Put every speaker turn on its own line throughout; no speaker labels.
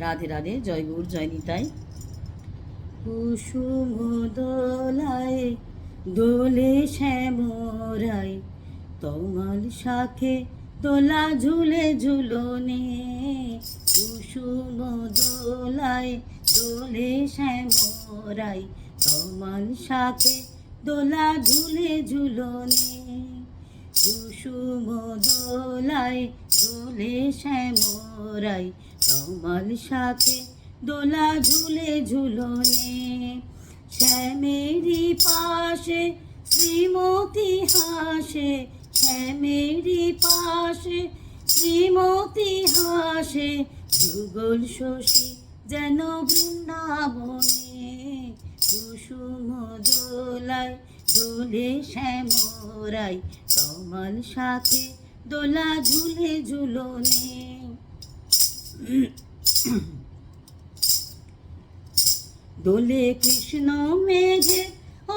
রাধে রাধে, জয় গুর, জয় নিতাই। কুসুম দোলায় দোলে শ্যামরাই তমাল শাখে দোলা ঝুলে ঝুলনে। কুসুম দোলায় দোলে শ্যামরাই তমাল শাখে দোলা ঝুলে ঝুলনে। কুসুম দোলায় দোলে শ্যামরাই, তমাল সাথে দোলা ঝুলে ঝুলনে। শ্যামেরি পাশে শ্রীমতী হাসে শ্যামেরি পাশে শ্রীমতী হাসে, যুগল শশী যেন বৃন্দাবনে। কুসুম দোলায় দোলে শ্যামরাই, তমাল সাথে দোলা ঝুলে ঝুলনে। দোলে কৃষ্ণ মেঘে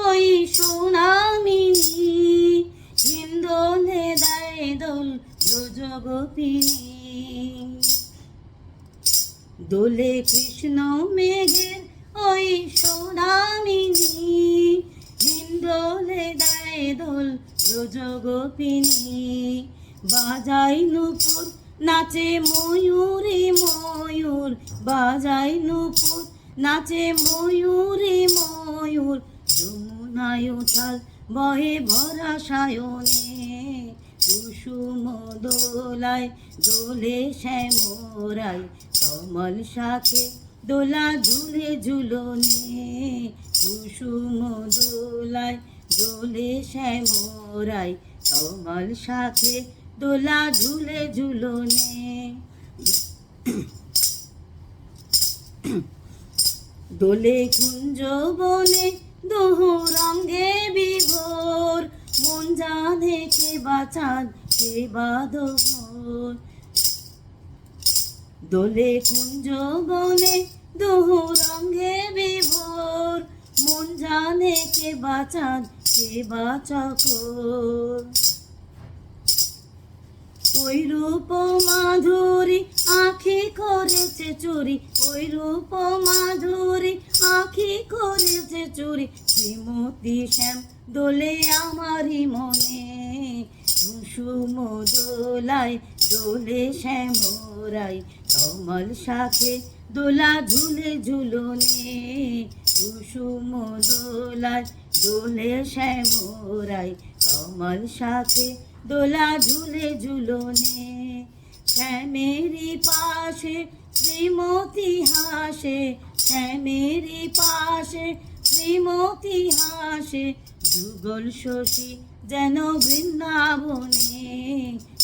ওই সোনামিনী হিন্দোলে দায় দোল ব্রজ দোলে কৃষ্ণ মেঘের ওই সোনামিনী দোল ব্রজ গোপিনী। বাজাই নুপুর, নাচে ময়ূরে ময়ূর। বাজাই নুপুর, নাচে ময়ূরে ময়ূর। যমুনায় উঠাল বহে ভরা সায়নে। কুসুম দোলায় দোলে শ্যামরাই কমল শাখে দোলা ঝুলে ঝুলনে। কুসুম দোলায় দোলে শ্যামরাই কমল শাখে দোলা ঝুলে ঝুলনে। দোলে কুঞ্জ বনে দোহো রঙ্গে বিভোর, মন জানে কে বাঁচান, কে বাদভোর দোলে কুঞ্জ বনে দোহো বাঁচান কে বাঁচাকোর ওই রূপ মাধুরী আখি করেছে চুরি ওই রূপ মাধুরী আখি করেছে চুরি। শ্রীমতী শ্যাম দোলে আমারই মনে, কুসুম দোলায় দোলে শ্যামরাই, কমল সাথে দোলা ঝুলে ঝুলনে, কুসুম দোলায় দোলে শ্যামরাই কমল সাথে দোলা ঝুলে ঝুলনে। শ্যামেরি পাশে শ্রীমতী হাসে শ্যামেরি পাশে শ্রীমতী হাসে, যুগল শশী যেন বৃন্দাবনে,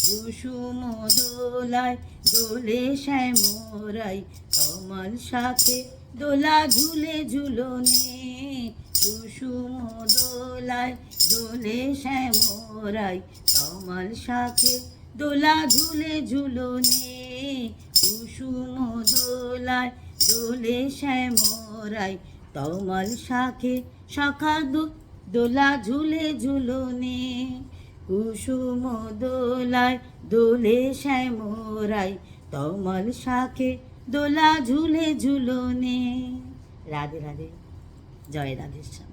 কুসুম দোলায় দোলে শ্যামরাই কমল সাথে দোলা ঝুলে ঝুলনে, কুসুম দোলায় দোলে শ্যামরাই কমল সাথে দোলা ঝুলে ঝুলনে, কুসুম দোলায় দোলে শ্যামরাই শাখে শাখা দো- দোলা ঝুলে ঝুলনে, কুসুম দোলায় দোলে শ্যামরাই তমাল শাখে দোলা ঝুলে ঝুলনে। রাধে রাধে। জয় রাধেশ্যাম